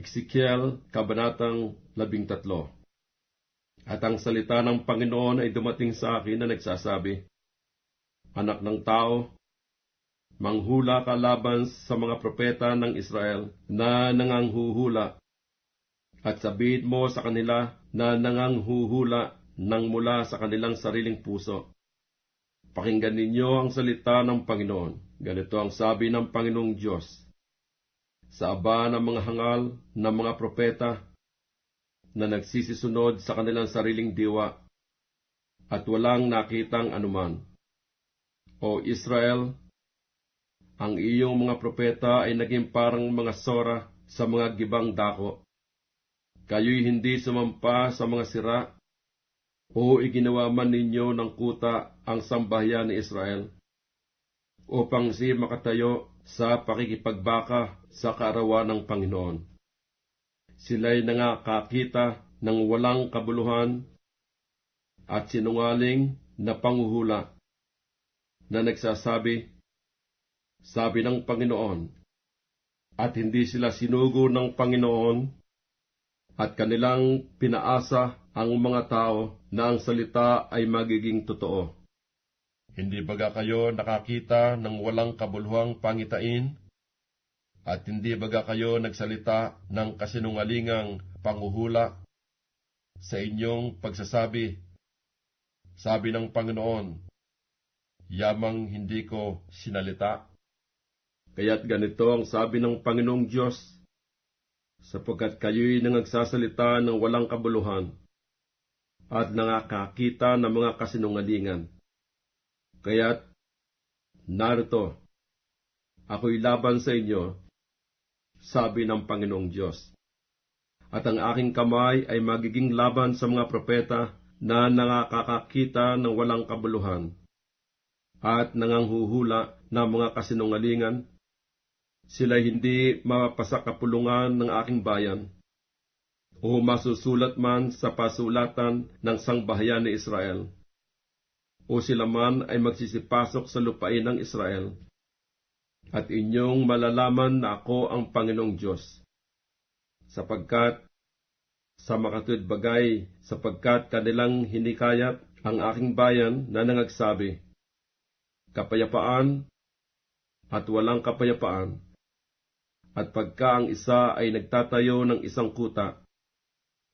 Ezekiel, Kabanatang 13 At ang salita ng Panginoon ay dumating sa akin na nagsasabi, Anak ng tao, manghula ka laban sa mga propeta ng Israel na nanganghuhula, at sabihin mo sa kanila na nanganghuhula nang mula sa kanilang sariling puso. Pakinggan ninyo ang salita ng Panginoon. Ganito ang sabi ng Panginoong Diyos. Sa aba ng mga hangal ng mga propeta na nagsisisunod sa kanilang sariling diwa at walang nakitang anuman. O Israel, ang iyong mga propeta ay naging parang mga sora sa mga gibang dako. Kayo'y hindi sumampa sa mga sira o iginawa man ninyo ng kuta ang sambahayan ni Israel upang si makatayo sa pakikipagbaka sa kaarawan ng Panginoon. Sila'y nangakakita ng walang kabuluhan at sinungaling na panguhula na nagsasabi, sabi ng Panginoon, at hindi sila sinugo ng Panginoon at kanilang pinaasa ang mga tao na ang salita ay magiging totoo. Hindi baga kayo nakakita ng walang kabuluhang pangitain? At hindi baga kayo nagsalita ng kasinungalingang panguhula sa inyong pagsasabi? Sabi ng Panginoon, yamang hindi ko sinalita. Kaya't ganito ang sabi ng Panginoong Diyos, sapagkat kayo'y nangagsasalita ng walang kabuluhan at nangakakita ng mga kasinungalingan. Kaya't, narito, ako'y laban sa inyo, sabi ng Panginoong Diyos. At ang aking kamay ay magiging laban sa mga propeta na nangakakakita ng walang kabuluhan at nanganghuhula ng mga kasinungalingan sila hindi mapasakapulungan ng aking bayan, o masusulat man sa pasulatan ng sangbahayan ni Israel, o sila man ay magsisipasok sa lupain ng Israel, at inyong malalaman na ako ang Panginoong Diyos, sapagkat sa makatwid bagay, sapagkat kanilang hinikayat ang aking bayan na nangagsabi, kapayapaan at walang kapayapaan, at pagka ang isa ay nagtatayo ng isang kuta,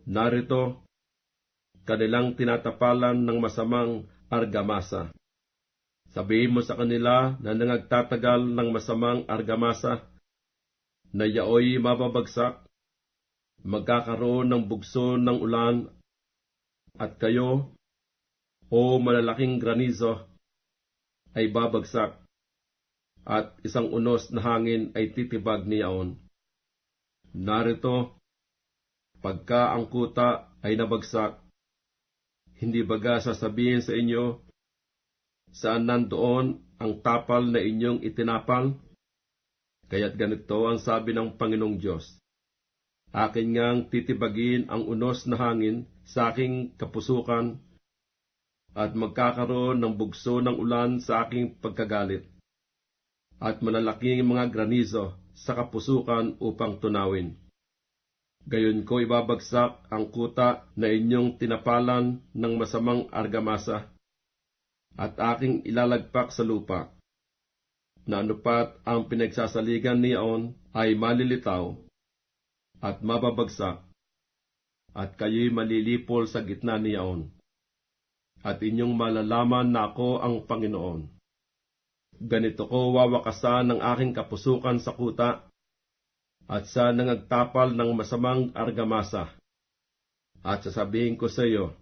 narito, kanilang tinatapalan ng masamang argamasa. Sabihin mo sa kanila na nangagtatagal ng masamang argamasa, na yaoy mababagsak, magkakaroon ng bugso ng ulan, at kayo, o malalaking granizo, ay babagsak at isang unos na hangin ay titibag niyaon. Narito, pagka ang kuta ay nabagsak, hindi baga sasabihin sa inyo, saan nandoon ang tapal na inyong itinapal? Kaya't ganito ang sabi ng Panginoong Diyos. Akin ngang titibagin ang unos na hangin sa aking kapusukan at magkakaroon ng bugso ng ulan sa aking pagkagalit at malalaking mga granizo sa kapusukan upang tunawin. Gayon ko ibabagsak ang kuta na inyong tinapalan ng masamang argamasa at aking ilalagpak sa lupa, na anupat ang pinagsasaligan niyaon ay malilitaw at mababagsak, at kayo'y malilipol sa gitna niyaon, at inyong malalaman na ako ang Panginoon. Ganito ko wawakasan ng aking kapusukan sa kuta at sa nangagtapal ng masamang argamasa. At sasabihin ko sa iyo,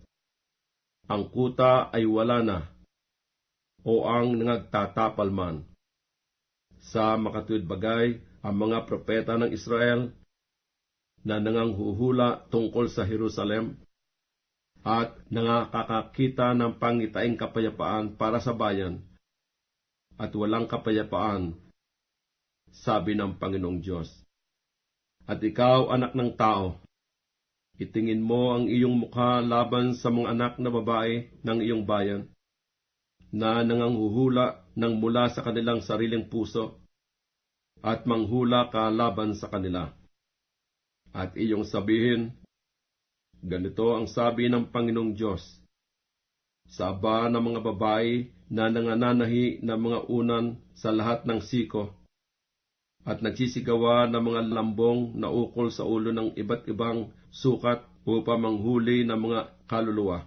ang kuta ay wala na, o ang nangagtatapal man. Sa makatuwid bagay, ang mga propeta ng Israel na nanganghuhula tungkol sa Jerusalem at nangakakakita ng pangitaing kapayapaan para sa bayan at walang kapayapaan, sabi ng Panginoong Diyos. At ikaw, anak ng tao, itingin mo ang iyong mukha laban sa mga anak na babae ng iyong bayan, na nanganghuhula ng mula sa kanilang sariling puso, at manghula ka laban sa kanila. At iyong sabihin, ganito ang sabi ng Panginoong Diyos, sa aba ng mga babae na nangananahi ng mga unan sa lahat ng siko, at nagsisigawa ng mga lambong na ukol sa ulo ng iba't ibang sukat upang manghuli ng mga kaluluwa.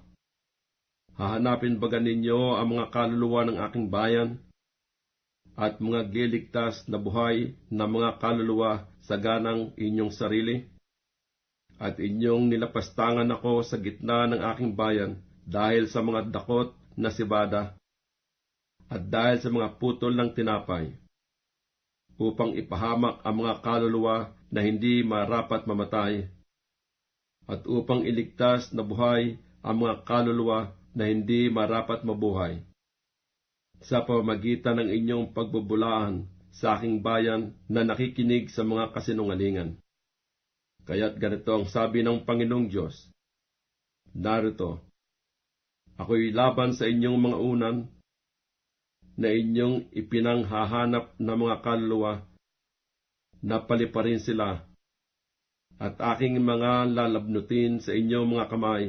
Hahanapin baga ninyo ang mga kaluluwa ng aking bayan at mga giligtas na buhay na mga kaluluwa sa ganang inyong sarili? At inyong nilapastangan ako sa gitna ng aking bayan dahil sa mga dakot na sibada at dahil sa mga putol ng tinapay upang ipahamak ang mga kaluluwa na hindi marapat mamatay at upang iligtas na buhay ang mga kaluluwa na hindi marapat mabuhay. Sa pamagitan ng inyong pagbubulaan sa aking bayan na nakikinig sa mga kasinungalingan. Kaya't ganito ang sabi ng Panginoong Diyos, Narito, ako'y laban sa inyong mga unan na inyong ipinanghahanap na mga kaluluwa na paliparin sila at aking mga lalabnutin sa inyong mga kamay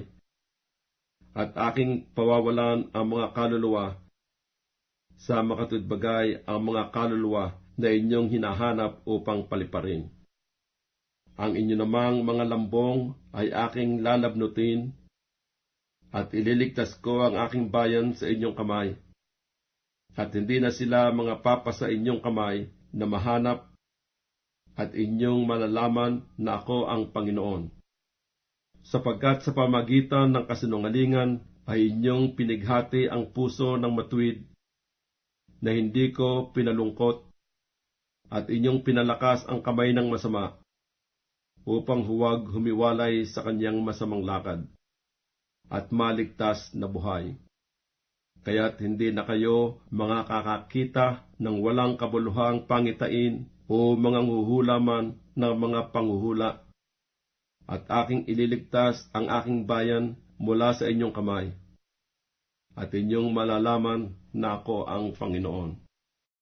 at aking pawawalan ang mga kaluluwa sa makatudbagay ang mga kaluluwa na inyong hinahanap upang paliparin. Ang inyo namang mga lambong ay aking lalabnutin at ililigtas ko ang aking bayan sa inyong kamay. At hindi na sila mga papa sa inyong kamay na mahanap at inyong malalaman na ako ang Panginoon. Sapagkat sa pamagitan ng kasinungalingan ay inyong pinighati ang puso ng matuwid na hindi ko pinalungkot at inyong pinalakas ang kamay ng masama upang huwag humiwalay sa kanyang masamang lakad at maligtas na buhay. Kaya't hindi na kayo mga kakakita ng walang kabuluhang pangitain o mga nguhulaman ng mga panguhula. At aking ililigtas ang aking bayan mula sa inyong kamay. At inyong malalaman na ako ang Panginoon.